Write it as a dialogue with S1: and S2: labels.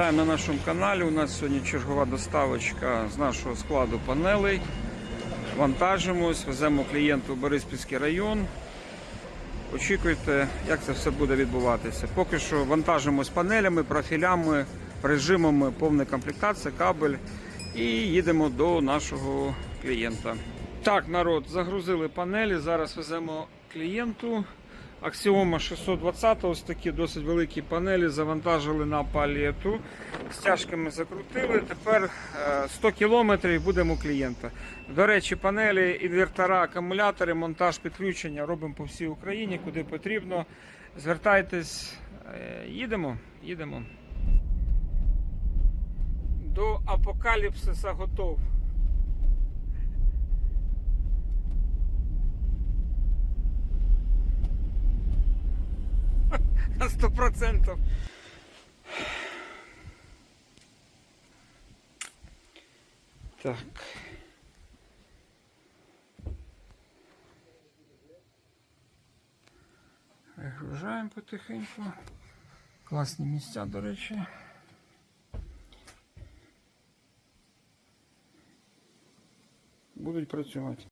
S1: Вітаємо на нашому каналі. У нас сьогодні чергова доставочка з нашого складу панелей. Вантажимось, веземо клієнту в Бориспільський район. Очікуйте, як це все буде відбуватися. Поки що вантажимось панелями, профілями, режимами, повна комплектація, кабель і їдемо до нашого клієнта. Так, народ, загрузили панелі. Зараз веземо клієнту. Аксіома 620, ось такі досить великі панелі завантажили на палету. Стяжками закрутили. Тепер е, 100 кілометрів будемо клієнта. До речі, панелі, інвертора, акумулятори, монтаж підключення робимо по всій Україні, куди потрібно. Звертайтесь, Е, їдемо, їдемо. До апокаліпсиса готов. Сто процентов. Так. Вигружаємо потихеньку. Класні місця, до речі. Будуть працювати.